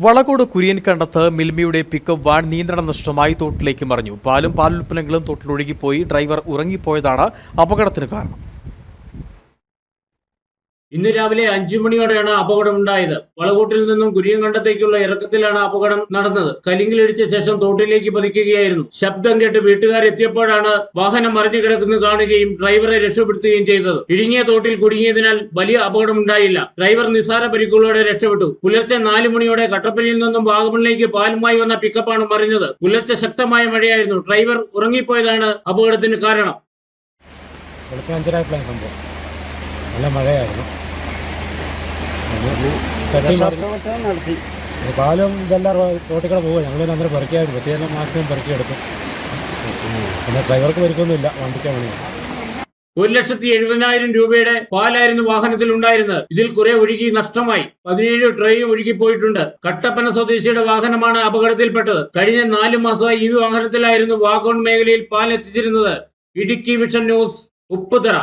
വളകോട് കുര്യൻ കണ്ടത്ത് മിൽമിയുടെ pickup van നിയന്ത്രണം നഷ്ടമായി തോട്ടിലേക്ക് മറിഞ്ഞു. പാലും പാലുൽപ്പന്നങ്ങളും തോട്ടിലൊഴുകിപ്പോയി. ഡ്രൈവർ ഉറങ്ങിപ്പോയതാണ് അപകടത്തിന് കാരണം. ഇന്ന് രാവിലെ അഞ്ചു മണിയോടെയാണ് അപകടം ഉണ്ടായത്. വളകൂട്ടിൽ നിന്നും കുരിയങ്കണ്ടത്തേക്കുള്ള ഇറക്കത്തിലാണ് അപകടം നടന്നത്. കലിങ്കിലിടിച്ച ശേഷം തോട്ടിലേക്ക് പതിക്കുകയായിരുന്നു. ശബ്ദം കേട്ട് വീട്ടുകാർ എത്തിയപ്പോഴാണ് വാഹനം മറിഞ്ഞു കിടക്കുന്നത് കാണുകയും ഡ്രൈവറെ രക്ഷപ്പെടുത്തുകയും ചെയ്തത്. ഇടുങ്ങിയ തോട്ടിൽ കുടുങ്ങിയതിനാൽ വലിയ അപകടമുണ്ടായില്ല ഡ്രൈവർ നിസ്സാര പരിക്കുകളോടെ രക്ഷപ്പെട്ടു. പുലർച്ചെ നാല് മണിയോടെ കട്ടപ്പനയിൽ നിന്നും വാഗമണിലേക്ക് പാലുമായി വന്ന പിക്കപ്പാണ് മറിഞ്ഞത്. പുലർച്ചെ ശക്തമായ മഴയായിരുന്നു. ഡ്രൈവർ ഉറങ്ങിപ്പോയതാണ് അപകടത്തിന് കാരണം. വെളുപ്പിനഞ്ചരായിട്ടുള്ള സംഭവം. നല്ല മഴയായിരുന്നു. മറിഞ്ഞ് നടത്തി. പാലും ഇതെല്ലാം റോട്ടിക്കൂടെ പോകുക ഞങ്ങൾ അന്നേരം പെറുക്കിയായിരുന്നു. പറ്റിയെല്ലാം മാക്സിമം പെറുക്കിയെടുത്തു പിന്നെ ഡ്രൈവർക്ക് പരിക്കൊന്നുമില്ല വണ്ടിക്ക് വേണ്ടി ഒരു ലക്ഷത്തി എഴുപതിനായിരം രൂപയുടെ പാലായിരുന്നു വാഹനത്തിൽ ഉണ്ടായിരുന്നത്. ഇതിൽ കുറെ ഒഴുകി നഷ്ടമായി. പതിനേഴ് ട്രെയിൻ ഒഴുകിപ്പോയിട്ടുണ്ട്. കട്ടപ്പന സ്വദേശിയുടെ വാഹനമാണ് അപകടത്തിൽപ്പെട്ടത്. കഴിഞ്ഞ നാല് മാസമായി ഈ വാഹനത്തിലായിരുന്നു വാഗോൺ മേഖലയിൽ പാൽ എത്തിച്ചിരുന്നത് ഇടുക്കി വിഷൻ ന്യൂസ് ഉപ്പുതറ.